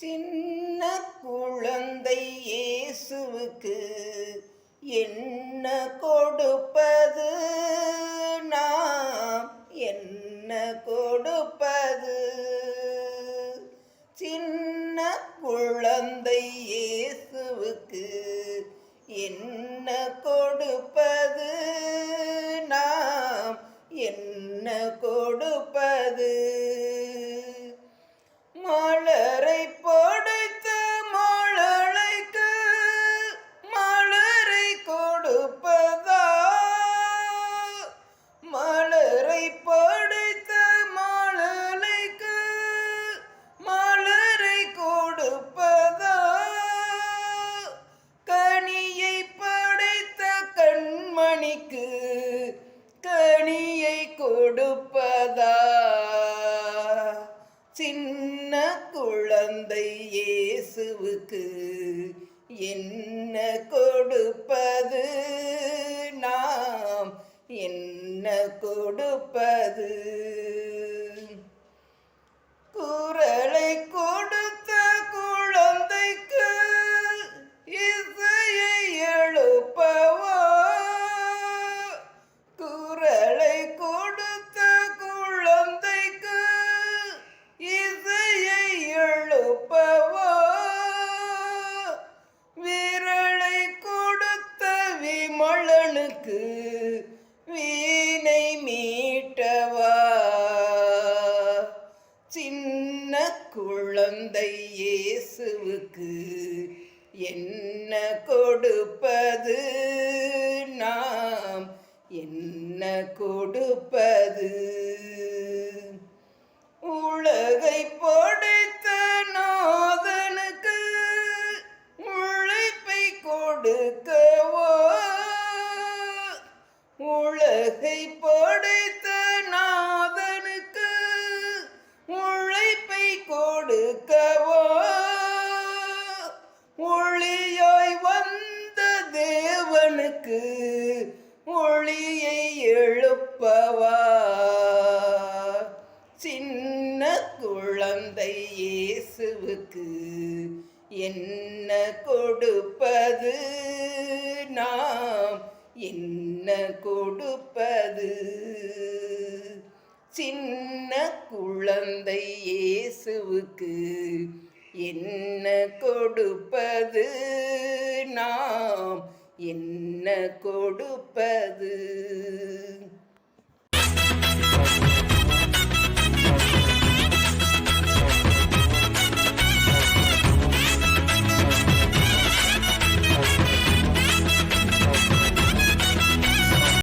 சின்ன குழந்தை இயேசுவுக்கு என்ன கொடுப்பது? நாம் என்ன கொடுப்பது? சின்ன குழந்தை இயேசுவுக்கு என்ன கொடுப்பது? கனியை கொடுப்பதா? சின்ன குழந்தை இயேசுவுக்கு என்ன கொடுப்பது? நாம் என்ன கொடுப்பது? விமலனுக்கு வீணை மீட்டவா? சின்ன குழந்தை இயேசுவுக்கு என்ன கொடுப்பது? நாம் என்ன கொடுப்பது? உலகை படைத்த நாதனுக்கு உழைப்பை கொடுக்க மொழியை ஒளியை எழுப்பவா சின்ன குழந்தை இயேசுவுக்கு என்ன கொடுப்பது? நாம் என்ன கொடுப்பது? சின்ன குழந்தை இயேசுவுக்கு என்ன கொடுப்பது? நாம் என்ன கொடுப்பது?